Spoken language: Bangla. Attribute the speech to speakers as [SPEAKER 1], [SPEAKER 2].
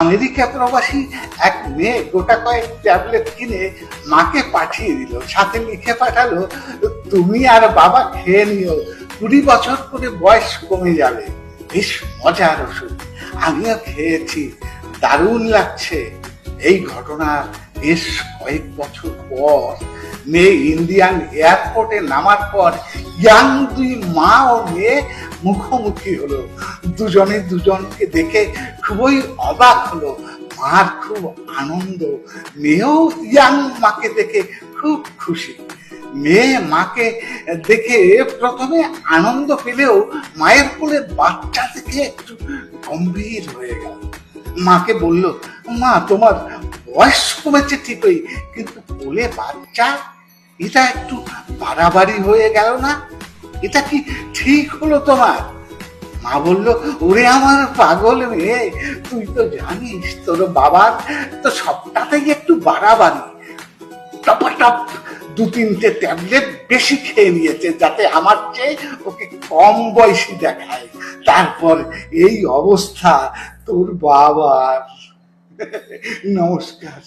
[SPEAKER 1] আমেরিকা প্রবাসী এক মেয়ে গোটা কয়েক ট্যাবলেট কিনে মাকে পাঠিয়ে দিল। সাথে লিখে পাঠালো, তুমি আর বাবা খেয়ে নিও, কুড়ি বছর করে বয়স কমে যাবে। বেশ মজার ওষুধ, আমিও খেয়েছি, দারুণ লাগছে। এই ঘটনা বেশ কয়েক বছর পর মেয়ে ইন্ডিয়ান এয়ারপোর্টে নামার পর ইয়াং দুই মা ও মেয়ে মুখোমুখি হলো। দুজনে দুজনকে দেখে খুবই অবাক হলো। মার খুব আনন্দ। মেয়েও ইয়াং মাকে দেখে খুব খুশি। মেয়ে মাকে দেখে প্রথমে আনন্দ পেলেও মায়ের কোলে বাচ্চা দেখে একটু গম্ভীর হয়ে গেল। মাকে বলল, মা, তোমার বয়স কমেছে ঠিকই, কিন্তু কোলে বাচ্চা, এটা একটু বাড়াবাড়ি হয়ে গেল না? এটা কি ঠিক হলো তোমার? মা বলল, ওরে আমার পাগল মেয়ে তুই তো জানিস, তোর বাবার তো সবটাতেই একটু বাড়াবাড়ি। টপাটপ দু তিনটে ট্যাবলেট বেশি খেয়ে নিয়েছে যাতে আমার চেয়ে ওকে কম বয়সী দেখায়। তারপর এই অবস্থা তোর বাবার। নমস্কার।